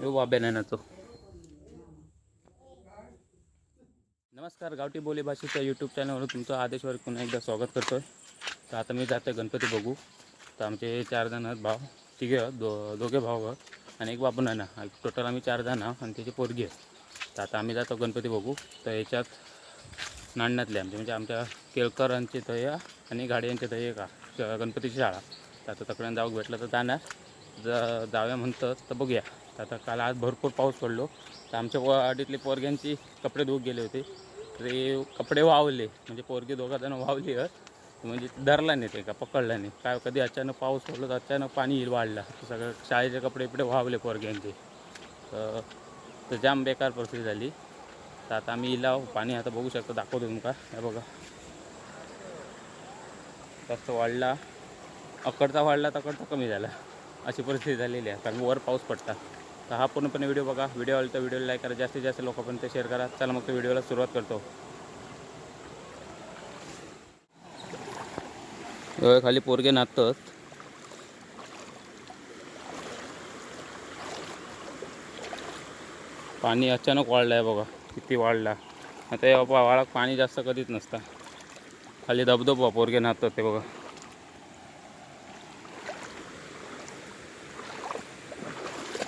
यो बाब्या नानाचो नमस्कार गावठी बोली भाषेच्या यूट्यूब चॅनलवर तुमचं आदेशवर पुन्हा एकदा स्वागत करतो आहे तर आता मी जातो गणपती बघू. तर आमचे चार जण आहेत भाव तिघे आहेत, दो दोघे भाव आहेत आणि एक बाबू नाना. टोटल आम्ही चार जण आहोत आणि त्याची पोरगी आहे. तर आता आम्ही जातो गणपती बघू. तर याच्यात नांदण्यातले आमचे म्हणजे आमच्या केळकरांचे तया आणि गाड्यांचे तर का? श- गणपतीची शाळा. तर आता तकड्यानं जाऊ भेटलं तर जाणार. ज जाऊया म्हणतं तर बघूया. तर आता काल आज भरपूर पाऊस पडलो. तर आमच्या वाडीतले पोरग्यांची कपडे धुवून गेले होते. तर ते कपडे वावले. म्हणजे पोरगे दोघा जण वावली आहेत. म्हणजे धरला नाही ते का? पकडला नाही. काय कधी अचानक पाऊस पडलो तर अचानक पाणी येईल वाढला. तर सगळं शाळेचे कपडे इकडे वावले पोरग्यांचे. तर तर जाम बेकार परिस्थिती झाली. तर आता आम्ही इला पाणी आता बघू शकतो. दाखवतो तुमका हे बघा. जास्त वाढला. अकडचा वाढला तर अकडचा कमी झाला. अशी परिस्थिती झालेली आहे. कारण वर पाऊस पडता. तर हा पूर्णपणे व्हिडिओ बघा. व्हिडिओ आला तर व्हिडिओला लाईक करा. जास्तीत जास्त लोकांपर्यंत शेअर करा. चला मग तो व्हिडिओला सुरुवात करतो. खाली पोरगे नाचतात. पाणी अचानक वाढलं आहे बघा. किती वाढला. आता या वाळात पाणी जास्त कधीच नसतं. खाली धबधबा पोरगे नाचतात ते बघा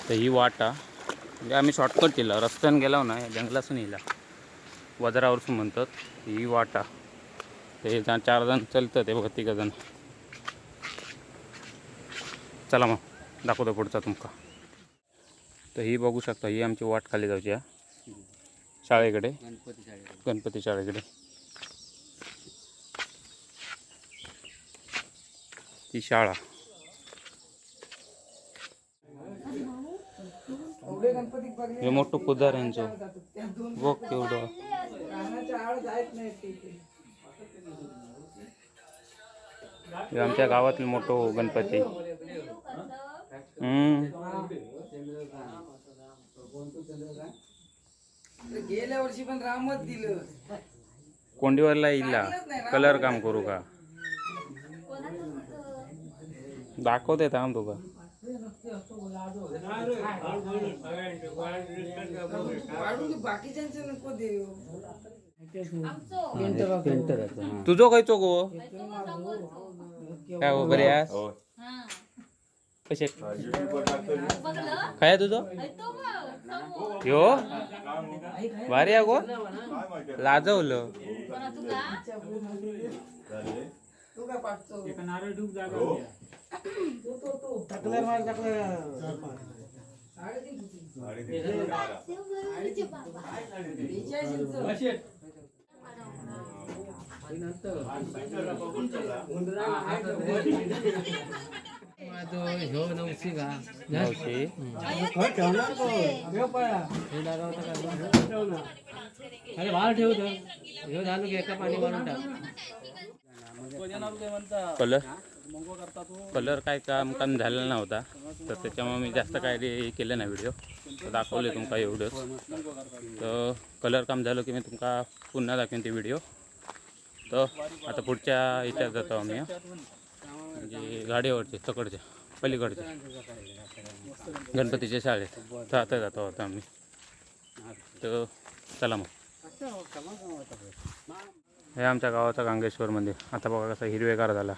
तर ही वाटा म्हणजे आम्ही शॉर्टकट केला रस्त्यानं गेलो ना या जंगलासून येला वजरावरसून म्हणतात ही वाटा. ते चार जण चलतं ते बघा तिघ जण. चला मग दाखवतो पुढचा तुमका. तर ही बघू शकता ही आमची वाट खाली जाऊची हा. शाळेकडे. गणपती शाळेत गणपती शाळेकडे. ती शाळा. एवढे गणपती बघले हे मोठं पुजार यांचं बघ केवढं. हे आमच्या गावातील मोठो गणपती. गेल्या वर्षी पण रामच दिलं. कोंडीवरला इल्ला कलर काम करू का? दाखवते थांब तुका तुझो खयचो गो काय हो बरे आहेस? कसे? काय तुझो? यो. भारी आहे गो लाजवलं. तू काय पाठतो साडेतीन किती? बेचाळीस इंच. ह्यो नवशी का मावशी अरे बाहेर ठेव तर. ह्यो झालो की एका पाणी मारून टाक. कलर? कलर काय काम काम झालेला नव्हता. तर त्याच्यामुळे मी जास्त काय ते केलं नाही व्हिडिओ तर दाखवले तुमका एवढंच. तर कलर काम झालं की मी तुमका पुन्हा दाखवेन ते व्हिडिओ तर आता पुढच्या ह्याच्यात जातो आम्ही. म्हणजे गाडीवरचे तकडच्या पलीकडच्या गणपतीच्या शाळेत. तर आता जातो आता आम्ही. तर चला मग. हे आमच्या गावाचा गांगेश्वर मंदिर आता बघा कसा हिरवेगार झाला.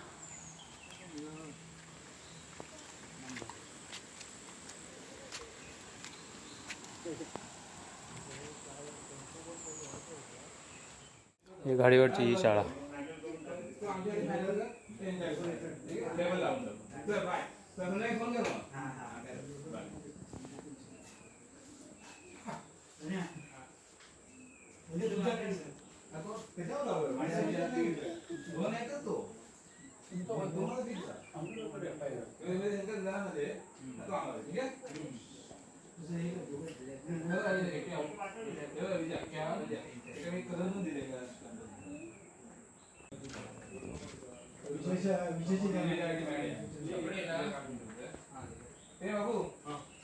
ही गाडीवरची ही शाळा.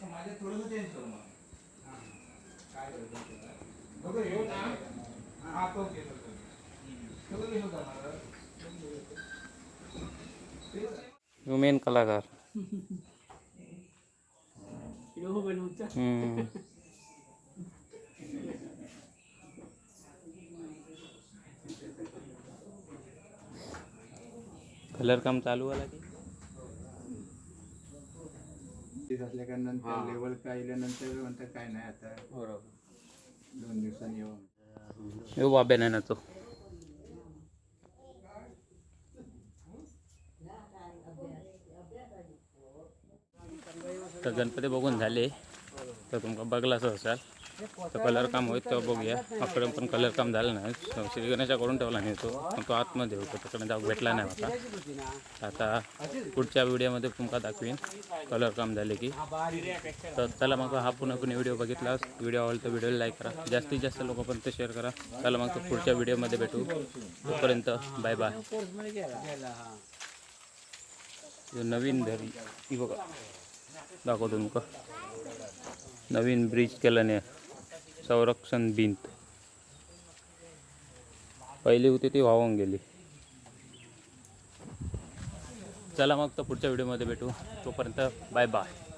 माझ्या थोडंसं चेंज कर मग काय करायचं बघ ह्यो ना हा तो घेतो तो. सगळं घेतो का माझं ह्यो मेन कलाकार यो बनवूचा हम्म. कलर काम चालू आला की? ते असल्या कारणानंतर लेवल काय आल्यानंतर म्हणतात काय नाही आता. दोन दिवसांनी येऊ. ह्यो बाब्या नाही ना तो तर गणपती बघून झाले. तर तुमका बघला असं असाल. तर कलर काम होईल तेव्हा बघूया. अकडे पण कलर काम झालं नाही. श्री गणेशाकडून ठेवला नाही तो. पण तो आतमध्ये होतो. तिकडे जाऊ भेटला नाही आता आता पुढच्या व्हिडिओमध्ये तुमका दाखवीन. कलर काम झाले की. तर चला मग हा पुन्हा कोणी व्हिडिओ बघितला व्हिडिओ आवडला तर व्हिडिओला लाईक करा. जास्तीत जास्त लोक पण ते शेअर करा. चला मग तो पुढच्या व्हिडिओमध्ये भेटू. तोपर्यंत बाय बाय नवीन धरी ही बघा. दाखवतो तुमका. नवीन ब्रिज केल्याने संरक्षण भिंत. पहिली होती ती वाहून गेली. चला मग तर पुढच्या व्हिडिओमध्ये भेटू. तोपर्यंत बाय बाय